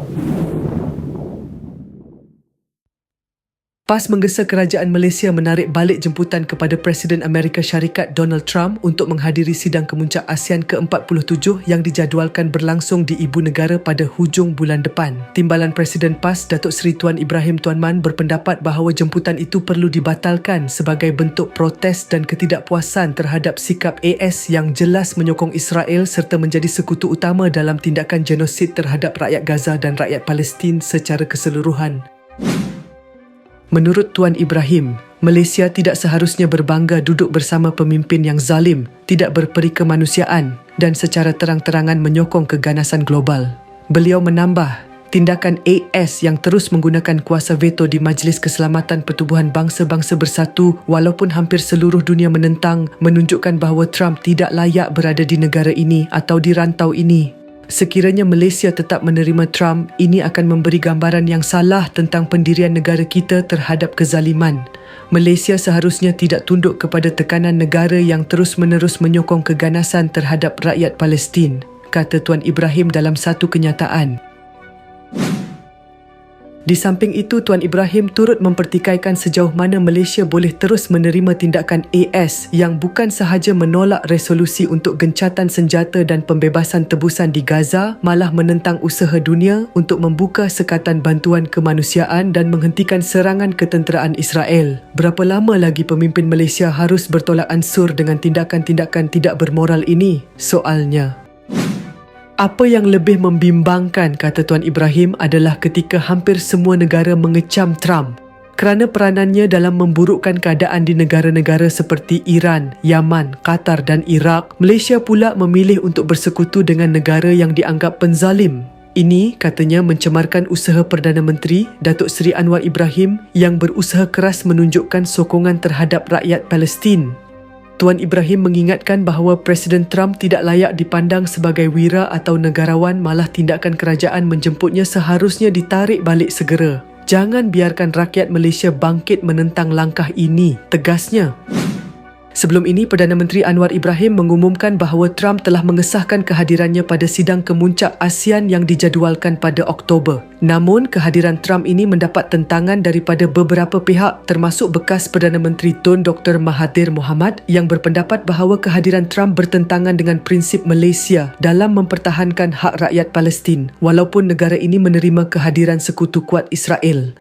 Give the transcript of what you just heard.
ハハハハ! PAS menggesa kerajaan Malaysia menarik balik jemputan kepada Presiden Amerika Syarikat Donald Trump untuk menghadiri sidang kemuncak ASEAN ke-47 yang dijadualkan berlangsung di ibu negara pada hujung bulan depan. Timbalan Presiden PAS Datuk Seri Tuan Ibrahim Tuan Man berpendapat bahawa jemputan itu perlu dibatalkan sebagai bentuk protes dan ketidakpuasan terhadap sikap AS yang jelas menyokong Israel serta menjadi sekutu utama dalam tindakan genosid terhadap rakyat Gaza dan rakyat Palestin secara keseluruhan. Menurut Tuan Ibrahim, Malaysia tidak seharusnya berbangga duduk bersama pemimpin yang zalim, tidak berperi kemanusiaan dan secara terang-terangan menyokong keganasan global. Beliau menambah, tindakan AS yang terus menggunakan kuasa veto di Majlis Keselamatan Pertubuhan Bangsa-Bangsa Bersatu walaupun hampir seluruh dunia menentang menunjukkan bahawa Trump tidak layak berada di negara ini atau di rantau ini sekiranya Malaysia tetap menerima Trump, ini akan memberi gambaran yang salah tentang pendirian negara kita terhadap kezaliman. Malaysia seharusnya tidak tunduk kepada tekanan negara yang terus-menerus menyokong keganasan terhadap rakyat Palestin, kata Tuan Ibrahim dalam satu kenyataan. Di samping itu, Tuan Ibrahim turut mempertikaikan sejauh mana Malaysia boleh terus menerima tindakan AS yang bukan sahaja menolak resolusi untuk gencatan senjata dan pembebasan tebusan di Gaza, malah menentang usaha dunia untuk membuka sekatan bantuan kemanusiaan dan menghentikan serangan ketenteraan Israel. Berapa lama lagi pemimpin Malaysia harus bertolak ansur dengan tindakan-tindakan tidak bermoral ini? Soalnya. Apa yang lebih membimbangkan, kata Tuan Ibrahim, adalah ketika hampir semua negara mengecam Trump kerana peranannya dalam memburukkan keadaan di negara-negara seperti Iran, Yaman, Qatar dan Iraq, Malaysia pula memilih untuk bersekutu dengan negara yang dianggap penzalim. Ini katanya mencemarkan usaha Perdana Menteri Datuk Seri Anwar Ibrahim yang berusaha keras menunjukkan sokongan terhadap rakyat Palestin. Tuan Ibrahim mengingatkan bahawa Presiden Trump tidak layak dipandang sebagai wira atau negarawan malah tindakan kerajaan menjemputnya seharusnya ditarik balik segera. Jangan biarkan rakyat Malaysia bangkit menentang langkah ini, tegasnya. Sebelum ini, Perdana Menteri Anwar Ibrahim mengumumkan bahawa Trump telah mengesahkan kehadirannya pada sidang kemuncak ASEAN yang dijadualkan pada Oktober. Namun, kehadiran Trump ini mendapat tentangan daripada beberapa pihak termasuk bekas Perdana Menteri Tun Dr. Mahathir Mohamad yang berpendapat bahawa kehadiran Trump bertentangan dengan prinsip Malaysia dalam mempertahankan hak rakyat Palestin walaupun negara ini menerima kehadiran sekutu kuat Israel.